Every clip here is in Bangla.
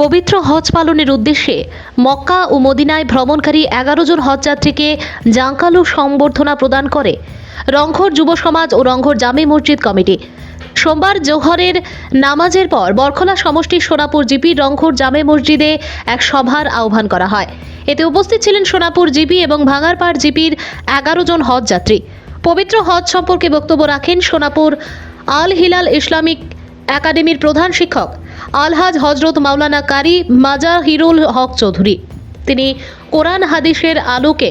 পবিত্র হজ পালনের উদ্দেশ্যে মক্কা ও মদিনায় ভ্রমণকারী এগারো জন হজযাত্রীকে জাঙ্কালু সম্বর্ধনা প্রদান করে রংঘর যুব সমাজ ও রংঘর জামে মসজিদ কমিটি। সোমবার জোহরের নামাজের পর বরখলা সমষ্টির সোনাপুর জিপির রংঘর জামে মসজিদে এক সভার আহ্বান করা হয়। এতে উপস্থিত ছিলেন সোনাপুর জিপি এবং ভাঙারপাড় জিপির এগারো জন হজযাত্রী। পবিত্র হজ সম্পর্কে বক্তব্য রাখেন সোনাপুর আল হিলাল ইসলামিক একাডেমির প্রধান শিক্ষক আলহাজ হজরত মাওলানা কারি মাজাহিরুল হক চৌধুরী। তিনি কোরআন হাদিসের আলোকে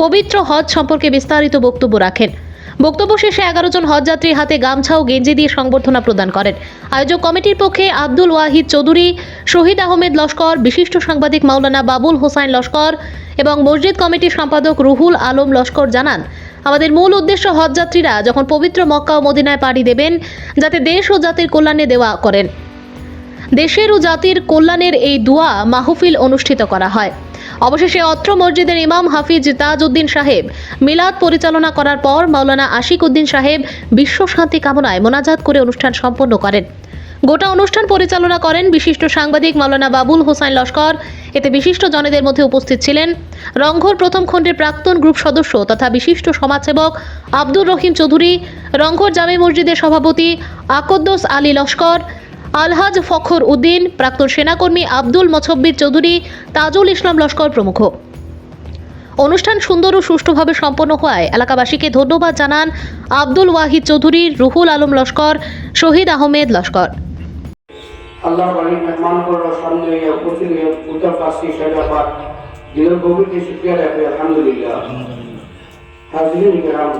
পবিত্র হজ সম্পর্কে বিস্তারিত বক্তব্য রাখেন। বক্তব্য শেষে এগারো জন হজযাত্রীর হাতে গামছা ও গেঞ্জি দিয়ে সংবর্ধনা প্রদান করেন। আয়োজক কমিটির পক্ষে আব্দুল ওয়াহিদ চৌধুরী, শহীদ আহমেদ লস্কর, বিশিষ্ট সাংবাদিক মাওলানা বাবুল হোসাইন লস্কর এবং মসজিদ কমিটির সম্পাদক রুহুল আলম লস্কর জানান, আমাদের মূল উদ্দেশ্য হজযাত্রীরা যখন পবিত্র মক্কা ও মদিনায় পাড়ি দেবেন, যাতে দেশ ও জাতির কল্যাণে দেওয়া করেন। দেশের ও জাতির কল্যাণের এই দোয়া মাহফিল অনুষ্ঠিত করা হয়। অবশেষে অত্র মসজিদের ইমাম হাফিজ তাজউদ্দিন সাহেব মিলাদ পরিচালনা করার পর মাওলানা আশিক উদ্দিন সাহেব বিশ্ব শান্তি কামনায় মোনাজাত করে অনুষ্ঠান সম্পন্ন করেন। গোটা অনুষ্ঠান পরিচালনা করেন বিশিষ্ট সাংবাদিক মাওলানা বাবুল হোসাইন লস্কর। এতে বিশিষ্ট জনেদের মধ্যে উপস্থিত ছিলেন রংঘর প্রথম খণ্ডের প্রাক্তন গ্রুপ সদস্য তথা বিশিষ্ট সমাজসেবক আব্দুর রহিম চৌধুরী, রংঘর জামে মসজিদের সভাপতি আকদ্দোস আলী লস্কর আলহাজ ফখর উদ্দিন, প্রাক্তন সেনাকর্মী আব্দুল মছব্বির চৌধুরী, তাজুল ইসলাম লস্কর প্রমুখ। অনুষ্ঠান সুন্দর ও সুষ্ঠুভাবে সম্পন্ন হওয়ায় এলাকাবাসীকে ধন্যবাদ জানান আব্দুল ওয়াহিদ চৌধুরী, রুহুল আলম লস্কর, শহীদ আহমেদ লস্কর। আল্লাহ বাড়ির মেহমানগুলোর সামনে উপস্থিত উত্তর দিলের গভীরকে শুক্রিয়া আলহামদুলিল্লাহ। কেরাম,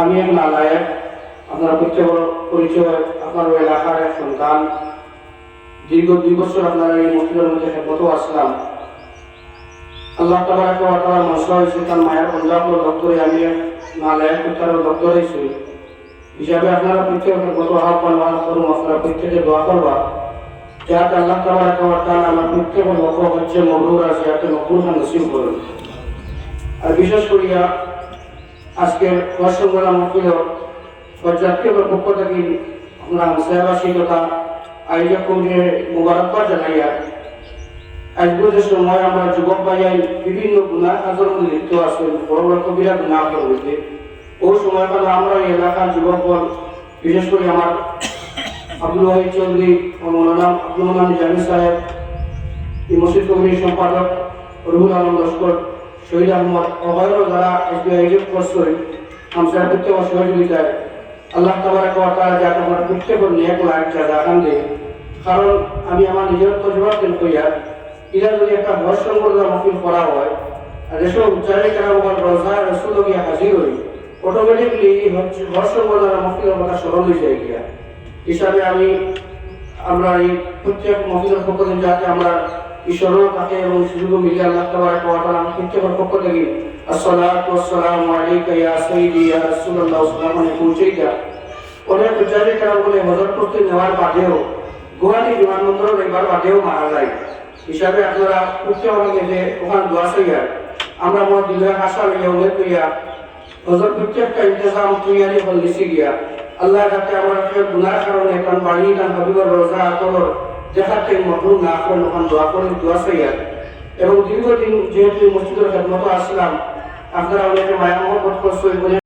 আমি এক নালায়ক আপনার প্রত্যেক পরিচয় আপনার এলাকার এক সন্তান। দীর্ঘ দুই বছর আপনারা এই মসজিদের মধ্যে খেপত আসলাম। আল্লাহ তাবার একটা অটার মশলা হয়েছে তার মায়ের পঞ্জাব দপ্তরে, আমি এক নালায়ক তার দপ্তরে হয়েছি হিসাবে আপনারা প্রত্যেকের কত আহ্বান মান করুন, আপনারা প্রত্যেকে দোয়া করবা। যাতে আল্লাহ তাবার একটা তার আমার প্রত্যেকের লক্ষ্য হচ্ছে মবরুর আছে যাতে মবরুর নসিব করুন। আর বিশেষ করিয়া আজকের দর্শকবেলা মহিল পর্যাপ্তের পক্ষ থেকে আমরা মুসাইবাসী তথা আয়োজক কমিটির মুবারকবাদ জানাইয়া আজকের সময় আমরা যুবক ভাইয়াই বিভিন্ন কাজের মধ্যে লিপ্ত আছেন, বড় বড় কবিরা গুণা করবে ওই সময়কালে আমরা এই এলাকার যুবকগণ বিশেষ করে আমার আব্দুল ওয়াহিদ চৌধুরী মৌলানা আব্দুল মোলান জামি সাহেব, এই মসজিদ কমিটির সম্পাদক রুহুল আলম লস্কর, শহীদ আহমদ অভয়র যারা এসবিআই আয়োজন করছেন আমরা সহযোগিতায় আল্লাহ তাবার কথা যাতে আমার প্রত্যেকের নিয়ে লাগ যা কান্দে কারণ আমি আমার নিজের তজবাব দিন কইয়া এরা যদি একটা বর্ষণ করে মফিল করা হয়, আর এসব উচ্চারণে কেন বল, রোজা রসুল গিয়ে হাজির হই। অটোমেটিকলি হচ্ছে বর্ষণ করে মফিলের কথা সরল হয়ে যায় গিয়া। হিসাবে আমি আমরা এই প্রত্যেক মহিলার পক্ষ যাতে আমরা ঈশ্বরও তাকে এবং সুযোগ মিলে আল্লাহ তাবার কথা আমি প্রত্যেকের পক্ষ থেকে আসসালাতু ওয়াসসালামু আলাইকা ইয়া সাইয়্যিদি ইয়া রাসূলুল্লাহ সাল্লাল্লাহু আলাইহি পৌঁছে যা অনেক উচ্চারণে কেন বলে হজর করতে নেওয়ার বাদেও গুয়াহাটি বিমানবন্দরের এবার বাদেও মারা যায় হিসাবে আপনারা উঠতে আমাকে যে ওখানে দোয়া সাইয়া আমরা মনে দিলে আশা লইয়া উল্লেখ করিয়া হজর প্রত্যেকটা ইন্তজাম তৈয়ারি হল নিচে গিয়া আল্লাহ যাতে আমার গুনার কারণে কারণ বাড়ি কারণ হাবিবর রোজা আতর দেখাতে মহরুম না করেন ওখানে দোয়া করেন দোয়া সাইয়া এবং দীর্ঘদিন যেহেতু মসজিদের খেদমতো আসলাম আপনারা অনেকে মায়া মহব্বত করছ বলে